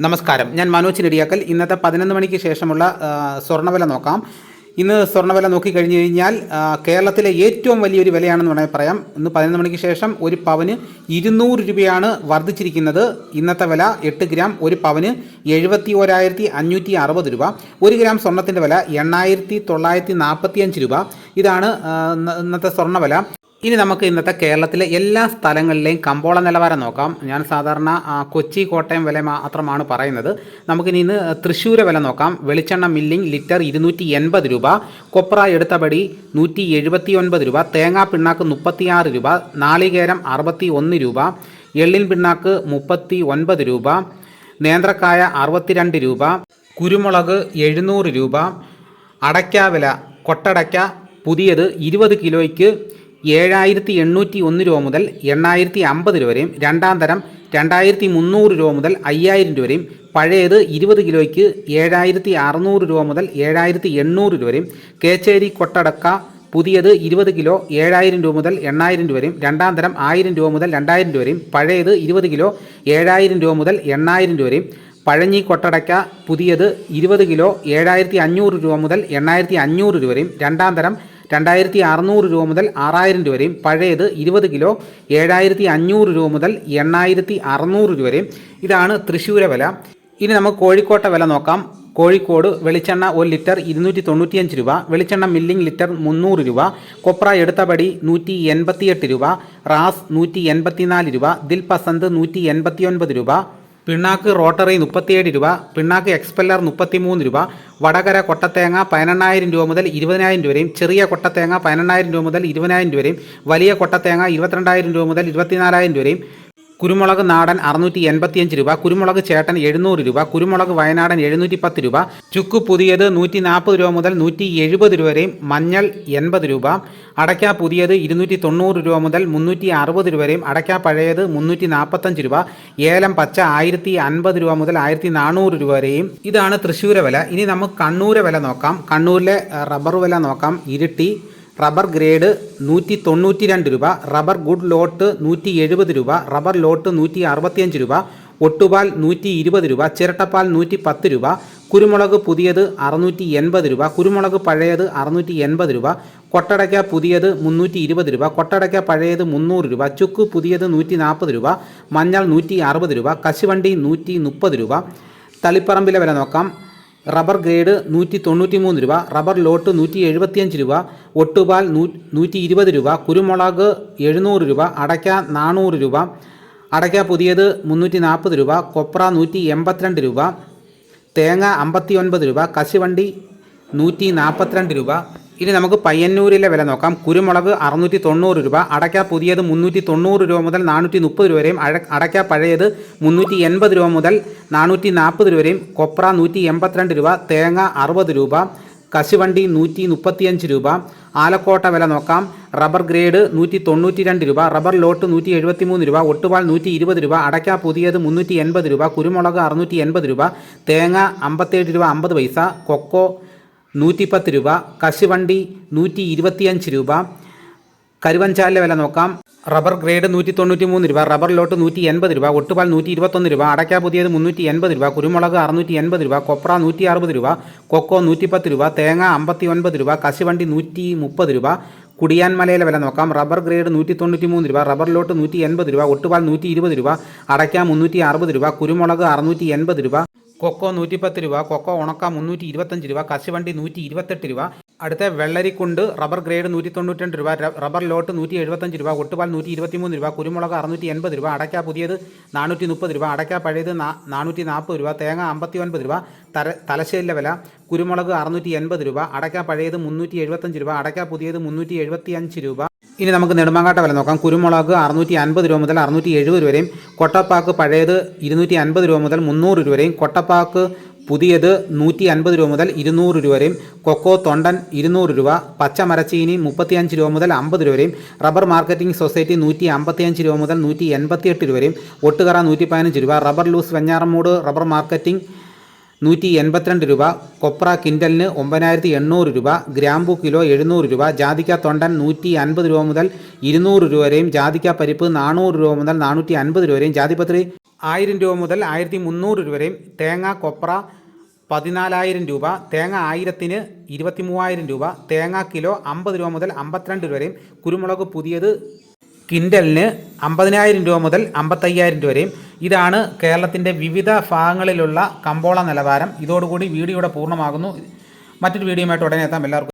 നമസ്കാരം. ഞാൻ മനോജ് നെടിയാക്കൽ. ഇന്നത്തെ പതിനൊന്ന് മണിക്ക് ശേഷമുള്ള സ്വർണവില നോക്കാം. ഇന്ന് സ്വർണവില നോക്കിക്കഴിഞ്ഞു കഴിഞ്ഞാൽ കേരളത്തിലെ ഏറ്റവും വലിയൊരു വിലയാണെന്ന് വേണമെങ്കിൽ പറയാം. ഇന്ന് പതിനൊന്ന് മണിക്ക് ശേഷം ഒരു പവന് ഇരുന്നൂറ് രൂപയാണ് വർദ്ധിച്ചിരിക്കുന്നത്. ഇന്നത്തെ വില എട്ട് ഗ്രാം ഒരു പവന് എഴുപത്തി ഓരായിരത്തി അഞ്ഞൂറ്റി അറുപത് രൂപ. ഒരു ഗ്രാം സ്വർണത്തിന്റെ വില എണ്ണായിരത്തി തൊള്ളായിരത്തി നാൽപ്പത്തി അഞ്ച് രൂപ. ഇതാണ് ഇന്നത്തെ സ്വർണവില ഇനി നമുക്ക് ഇന്നത്തെ കേരളത്തിലെ എല്ലാ സ്ഥലങ്ങളിലെയും കമ്പോള നിലവാരം നോക്കാം. ഞാൻ സാധാരണ കൊച്ചി കോട്ടയം വില മാത്രമാണ് പറയുന്നത്. നമുക്കിനി ഇന്ന് തൃശ്ശൂർ വില നോക്കാം. വെളിച്ചെണ്ണ മില്ലിംഗ് ലിറ്റർ ഇരുന്നൂറ്റി എൺപത് രൂപ കൊപ്ര എടുത്തപടി നൂറ്റി എഴുപത്തി ഒൻപത് രൂപ തേങ്ങാ പിണ്ണാക്ക് മുപ്പത്തിയാറ് രൂപ നാളികേരം അറുപത്തി ഒന്ന് രൂപ എള്ളിൻ പിണ്ണാക്ക് മുപ്പത്തി ഒൻപത് രൂപ നേന്ത്രക്കായ അറുപത്തിരണ്ട് രൂപ കുരുമുളക് എഴുന്നൂറ് രൂപ അടയ്ക്ക വില കൊട്ടടയ്ക്ക പുതിയത് ഇരുപത് കിലോയ്ക്ക് ഏഴായിരത്തി എണ്ണൂറ്റി ഒന്ന് രൂപ മുതൽ എണ്ണായിരത്തി അമ്പത് രൂപ വരെയും രണ്ടാം തരം രണ്ടായിരത്തി മുന്നൂറ് രൂപ മുതൽ അയ്യായിരം രൂപ വരെയും പഴയത് ഇരുപത് കിലോയ്ക്ക് ഏഴായിരത്തി അറുന്നൂറ് രൂപ മുതൽ ഏഴായിരത്തി എണ്ണൂറ് രൂപ വരെയും കേച്ചേരി കൊട്ടടക്ക പുതിയത് ഇരുപത് കിലോ ഏഴായിരം രൂപ മുതൽ എണ്ണായിരം രൂപ വരെയും രണ്ടാം തരം ആയിരം രൂപ മുതൽ രണ്ടായിരം രൂപ വരെയും പഴയത് ഇരുപത് കിലോ ഏഴായിരം രൂപ മുതൽ എണ്ണായിരം രൂപ വരെയും പഴഞ്ഞി കൊട്ടടയ്ക്ക പുതിയത് ഇരുപത് കിലോ ഏഴായിരത്തി അഞ്ഞൂറ് രൂപ മുതൽ എണ്ണായിരത്തി അഞ്ഞൂറ് രൂപ വരെയും രണ്ടാം തരം രണ്ടായിരത്തി അറുന്നൂറ് രൂപ മുതൽ ആറായിരം രൂപ പഴയത് ഇരുപത് കിലോ ഏഴായിരത്തി അഞ്ഞൂറ് രൂപ മുതൽ എണ്ണായിരത്തി അറുന്നൂറ് രൂപ വരെയും. ഇതാണ് തൃശ്ശൂരെ വില. ഇനി നമുക്ക് കോഴിക്കോട്ടെ വില നോക്കാം. കോഴിക്കോട് വെളിച്ചെണ്ണ ഒരു ലിറ്റർ ഇരുന്നൂറ്റി തൊണ്ണൂറ്റിയഞ്ച് രൂപ വെളിച്ചെണ്ണ മില്ലിംഗ് ലിറ്റർ മുന്നൂറ് രൂപ കൊപ്ര എടുത്തപടി നൂറ്റി എൺപത്തിയെട്ട് രൂപ റാസ് നൂറ്റി എൺപത്തിനാല് രൂപ ദിൽ പസന്ത് നൂറ്റി എൺപത്തിയൊൻപത് രൂപ പിണ്ണാക്ക് റോട്ടറി മുപ്പത്തിയേഴ് രൂപ പിണ്ണാക്ക് എക്സ്പെല്ലർ മുപ്പത്തിമൂന്ന് രൂപ വടകര കൊട്ടത്തേങ്ങ പതിനെണ്ണായിരം രൂപ മുതൽ ഇരുപതിനായിരം രൂപ വരെയും ചെറിയ കൊട്ടത്തേങ്ങ പതിനെണ്ണായിരം രൂപ മുതൽ ഇരുപതിനായിരം രൂപ വരെയും വലിയ കൊട്ടത്തേങ്ങ ഇരുപത്തിരണ്ടായിരം രൂപ മുതൽ ഇരുപത്തിനാലായിരം രൂപ വരെയും കുരുമുളക് നാടൻ അറുന്നൂറ്റി എൺപത്തിയഞ്ച് രൂപ കുരുമുളക് ചേട്ടൻ എഴുന്നൂറ് രൂപ കുരുമുളക് വയനാടൻ എഴുന്നൂറ്റി പത്ത് രൂപ ചുക്ക് പുതിയത് നൂറ്റി നാൽപ്പത് രൂപ മുതൽ നൂറ്റി എഴുപത് രൂപ വരെയും മഞ്ഞൾ എൺപത് രൂപ അടയ്ക്ക പുതിയത് ഇരുന്നൂറ്റി തൊണ്ണൂറ് രൂപ മുതൽ മുന്നൂറ്റി അറുപത് രൂപ വരെയും അടയ്ക്ക പഴയത് മുന്നൂറ്റി നാൽപ്പത്തഞ്ച് രൂപ ഏലം പച്ച ആയിരത്തി അൻപത് രൂപ മുതൽ ആയിരത്തി നാനൂറ് രൂപ വരെയും. ഇതാണ് തൃശ്ശൂരെ വില. ഇനി നമുക്ക് കണ്ണൂരെ വില നോക്കാം. കണ്ണൂരിലെ റബ്ബർ വില നോക്കാം. ഇരിട്ടി റബ്ബർ ഗ്രേഡ് നൂറ്റി തൊണ്ണൂറ്റി രണ്ട് രൂപ റബ്ബർ ഗുഡ് ലോട്ട് നൂറ്റി എഴുപത് രൂപ റബ്ബർ ലോട്ട് നൂറ്റി അറുപത്തിയഞ്ച് രൂപ ഒട്ടുപാൽ നൂറ്റി ഇരുപത് രൂപ ചിരട്ടപ്പാൽ നൂറ്റി പത്ത് രൂപ കുരുമുളക് പുതിയത് അറുന്നൂറ്റി എൺപത് രൂപ കുരുമുളക് പഴയത് അറുന്നൂറ്റി എൺപത് രൂപ കൊട്ടടയ്ക്ക പുതിയത് മുന്നൂറ്റി ഇരുപത് രൂപ കൊട്ടടയ്ക്ക പഴയത് മുന്നൂറ് രൂപ ചുക്ക് പുതിയത് നൂറ്റി നാൽപ്പത് രൂപ മഞ്ഞൾ നൂറ്റി അറുപത് രൂപ കശുവണ്ടി നൂറ്റി മുപ്പത് രൂപ. തളിപ്പറമ്പിലെ വില നോക്കാം. റബ്ബർ ഗ്രേഡ് നൂറ്റി തൊണ്ണൂറ്റി മൂന്ന് രൂപ റബ്ബർ ലോട്ട് നൂറ്റി എഴുപത്തിയഞ്ച് രൂപ ഒട്ടുപാൽ നൂ നൂറ്റി ഇരുപത് രൂപ കുരുമുളക് എഴുന്നൂറ് രൂപ അടയ്ക്ക നാനൂറ് രൂപ അടയ്ക്ക പുതിയത് മുന്നൂറ്റി നാൽപ്പത് രൂപ കൊപ്ര നൂറ്റി എൺപത്തിരണ്ട് രൂപ തേങ്ങ അമ്പത്തി ഒൻപത് രൂപ കശുവണ്ടി നൂറ്റി നാൽപ്പത്തിരണ്ട് രൂപ ഇനി നമുക്ക് പയ്യന്നൂരിലെ വില നോക്കാം. കുരുമുളക് അറുന്നൂറ്റി തൊണ്ണൂറ് രൂപ അടയ്ക്ക പുതിയത് മുന്നൂറ്റി തൊണ്ണൂറ് രൂപ മുതൽ നാനൂറ്റി മുപ്പത് രൂപ വരെയും അടയ്ക്ക പഴയത് മുന്നൂറ്റി എൺപത് രൂപ മുതൽ നാനൂറ്റി നാൽപ്പത് രൂപ വരെയും കൊപ്ര നൂറ്റി എൺപത്തിരണ്ട് രൂപ തേങ്ങ അറുപത് രൂപ കശുവണ്ടി നൂറ്റി മുപ്പത്തിയഞ്ച് രൂപ. ആലക്കോട്ട വില നോക്കാം. റബ്ബർ ഗ്രേഡ് നൂറ്റി തൊണ്ണൂറ്റി രണ്ട് രൂപ റബ്ബർ ലോട്ട് നൂറ്റി എഴുപത്തി മൂന്ന് രൂപ ഒട്ടുപാൽ നൂറ്റി ഇരുപത് രൂപ അടയ്ക്ക പുതിയത് മുന്നൂറ്റി എൺപത് രൂപ കുരുമുളക് അറുന്നൂറ്റി എൺപത് രൂപ തേങ്ങ അമ്പത്തേഴ് രൂപ അമ്പത് പൈസ കൊക്കോ നൂറ്റിപ്പത്ത് രൂപ കശുവണ്ടി നൂറ്റി ഇരുപത്തിയഞ്ച് രൂപ. കരുവഞ്ചാലിലെ വില നോക്കാം. റബ്ബർ ഗ്രേഡ് നൂറ്റി തൊണ്ണൂറ്റി മൂന്ന് രൂപ റബ്ബർ ലോട്ട് നൂറ്റി എൺപത് രൂപ ഒട്ടുപാൽ നൂറ്റി ഇരുപത്തൊന്ന് രൂപ അടയ്ക്ക പുതിയത് മുന്നൂറ്റി എൺപത് രൂപ കുരുമുളക് അറുന്നൂറ്റി എൺപത് രൂപ കൊപ്ര നൂറ്റി അറുപത് രൂപ കൊക്കോ നൂറ്റിപ്പത്ത് രൂപ തേങ്ങ അമ്പത്തി ഒൻപത് രൂപ കശുവണ്ടി നൂറ്റി മുപ്പത് രൂപ. കുടിയാൻമലയിലെ വില നോക്കാം. റബ്ബർ ഗ്രേഡ് നൂറ്റി തൊണ്ണൂറ്റി മൂന്ന് രൂപ റബ്ബർ ലോട്ട് നൂറ്റി എൺപത് രൂപ ഒട്ടുപാൽ നൂറ്റി ഇരുപത് രൂപ അടയ്ക്ക മുന്നൂറ്റി അറുപത് രൂപ കുരുമുളക് അറുന്നൂറ്റി എൺപത് രൂപ. കൊക്കോ നൂറ്റിപ്പത്ത് രൂപ കൊക്കോ ഉണക്ക മുന്നൂറ്റി ഇരുപത്തഞ്ച് രൂപ കശുവണ്ടി നൂറ്റി ഇരുപത്തെട്ട് രൂപ അടുത്ത വെള്ളരിക്കുണ്ട് റബ്ബർ ഗ്രേഡ് നൂറ്റി തൊണ്ണൂറ്റി രൂപ ര- റബ്ബർ ലോട്ട് നൂറ്റി എഴുപത്തഞ്ച് രൂപ ഒട്ടുപാൽ നൂറ്റി ഇരുപത്തിമൂന്ന് രൂപ കുരുമുളക് അറുന്നൂറ്റി എൺപത് രൂപ അടയ്ക്ക പുതിയത് നാനൂറ്റി മുപ്പത് രൂപ അടയ്ക്ക പഴയത് നാനൂറ്റി നാൽപ്പത് രൂപ തേങ്ങ അമ്പത്തി ഒൻപത് രൂപ തല തലശ്ശേരിയിലെ വില കുരുമുളക് അറുന്നൂറ്റി എൺപത് രൂപ അടയ്ക്ക പഴയത് മുന്നൂറ്റി എഴുപത്തഞ്ച് രൂപ അടയ്ക്ക പുതിയത് മുന്നൂറ്റി എഴുപത്തി അഞ്ച് രൂപ. ഇനി നമുക്ക് നെടുമങ്ങാട്ട വില നോക്കാം. കുരുമുളക് അറുന്നൂറ്റി അൻപത് രൂപ മുതൽ അറുന്നൂറ്റി എഴുപത് രൂപ വരെയും കൊട്ടപ്പാക്ക് പഴയത് ഇരുന്നൂറ്റി അൻപത് രൂപ മുതൽ മുന്നൂറ് രൂപ വരെയും കൊട്ടപ്പാക്ക് പുതിയത് നൂറ്റി അൻപത് രൂപ മുതൽ ഇരുന്നൂറ് രൂപ വരെയും കൊക്കോ തൊണ്ടൻ ഇരുന്നൂറ് രൂപ പച്ചമരച്ചീനി മുപ്പത്തിയഞ്ച് രൂപ മുതൽ അമ്പത് രൂപ വരെയും റബ്ബർ മാർക്കറ്റിംഗ് സൊസൈറ്റി നൂറ്റി അമ്പത്തിയഞ്ച് രൂപ മുതൽ നൂറ്റി എൺപത്തിയെട്ട് രൂപ വരെയും ഒട്ടുകറ നൂറ്റി പതിനഞ്ച് രൂപ rubber loose Venjaramoodu rubber marketing നൂറ്റി എൺപത്തിരണ്ട് രൂപ കൊപ്ര കിൻഡലിന് ഒമ്പതിനായിരത്തി എണ്ണൂറ് രൂപ ഗ്രാമ്പു കിലോ എഴുന്നൂറ് രൂപ ജാതിക്ക തൊണ്ടൻ നൂറ്റി അൻപത് രൂപ മുതൽ ഇരുന്നൂറ് രൂപ വരെയും ജാതിക്ക പരിപ്പ് നാനൂറ് രൂപ മുതൽ നാനൂറ്റി അൻപത് രൂപ വരെയും ജാതിപത്രി ആയിരം രൂപ മുതൽ ആയിരത്തി മുന്നൂറ് രൂപ വരെയും തേങ്ങ കൊപ്ര പതിനാലായിരം രൂപ തേങ്ങ ആയിരത്തിന് ഇരുപത്തി മൂവായിരം രൂപ തേങ്ങ കിലോ അമ്പത് രൂപ മുതൽ അമ്പത്തിരണ്ട് രൂപ വരെയും കുരുമുളക് പുതിയത് കിൻഡലിന് അമ്പതിനായിരം രൂപ മുതൽ അമ്പത്തയ്യായിരം രൂപ വരെയും. ഇതാണ് കേരളത്തിന്റെ വിവിധ ഭാഗങ്ങളിലുള്ള കമ്പോള നിലവാരം. ഇതോടുകൂടി വീഡിയോയുടെ പൂർണമാകുന്നു. മറ്റൊരു വീഡിയോയുമായിട്ട് ഉടനെ എത്താം. എല്ലാവർക്കും